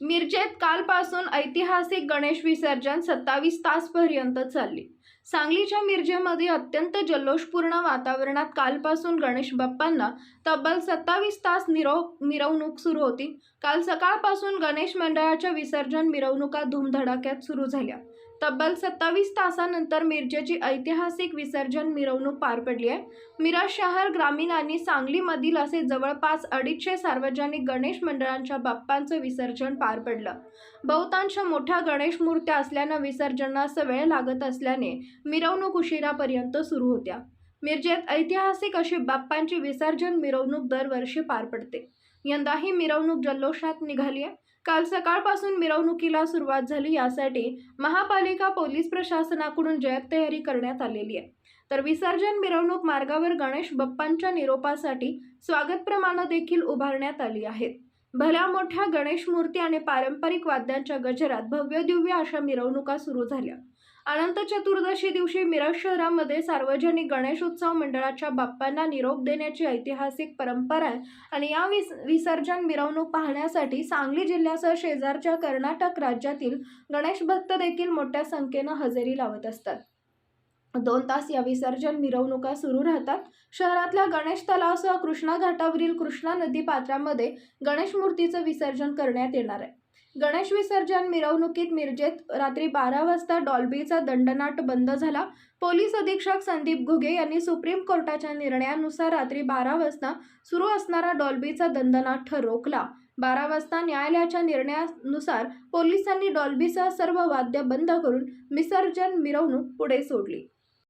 मिरजेत कालपासून ऐतिहासिक गणेश विसर्जन सत्तावीस तासपर्यंत चालली. सांगलीच्या मिरजेमध्ये अत्यंत जल्लोषपूर्ण वातावरणात कालपासून गणेश बाप्पांना तब्बल सत्तावीस तास निरो मिरवणूक सुरू होती. काल सकाळपासून गणेश मंडळाच्या विसर्जन मिरवणुका धूमधडाक्यात सुरू झाल्या. तब्बल सत्तावीस तासानंतर मिरजेची ऐतिहासिक विसर्जन मिरवणूक पार पडली आहे. मिरज शहर ग्रामीण आणि सांगलीमधील असे जवळपास अडीचशे सार्वजनिक गणेश मंडळांच्या बाप्पांचं विसर्जन पार पडलं. बहुतांश मोठ्या गणेश मूर्त्या असल्यानं विसर्जनास वेळ लागत असल्याने मिरवणूक उशिरापर्यंत सुरू होत्या. मिरजेत ऐतिहासिक अशी बाप्पांची विसर्जन मिरवणूक दरवर्षी पार पडते. यंदाही मिरवणूक जल्लोषात निघाली आहे. काल सकाळपासून मिरवणुकीला सुरुवात झाली यासाठी महापालिका पोलीस प्रशासनाकडून जय्यत तयारी करण्यात आलेली आहे. तर विसर्जन मिरवणूक मार्गावर गणेश बाप्पांच्या निरोपासाठी स्वागत प्रमाणं देखील उभारण्यात आली आहेत. भल्या मोठ्या गणेश मूर्ती आणि पारंपरिक वाद्यांच्या गजरात भव्य दिव्य अशा मिरवणुका सुरू झाल्या. अनंत चतुर्दशी दिवशी मिरज शहरामध्ये सार्वजनिक गणेशोत्सव मंडळाच्या बाप्पांना निरोप देण्याची ऐतिहासिक परंपरा आहे आणि या विस विसर्जन मिरवणूक पाहण्यासाठी सांगली जिल्ह्यासह शेजारच्या कर्नाटक राज्यातील गणेश भक्त देखील मोठ्या संख्येनं हजेरी लावत असतात. दोन तास या विसर्जन मिरवणुका सुरू राहतात. शहरातल्या गणेश तलावसह कृष्णा घाटावरील कृष्णा नदी पात्रामध्ये गणेश मूर्तीचं विसर्जन करण्यात येणार आहे. गणेश विसर्जन मिरवणुकीत मिरजेत रात्री बारा वाजता डॉल्बीचा दंडनाट बंद झाला. पोलीस अधीक्षक संदीप घुगे यांनी सुप्रीम कोर्टाच्या निर्णयानुसार रात्री बारा वाजता सुरू असणारा डॉल्बीचा दंडनाट रोखला. बारा वाजता न्यायालयाच्या निर्णयानुसार पोलिसांनी डॉल्बीसह सर्व वाद्य बंद करून विसर्जन मिरवणूक पुढे सोडली.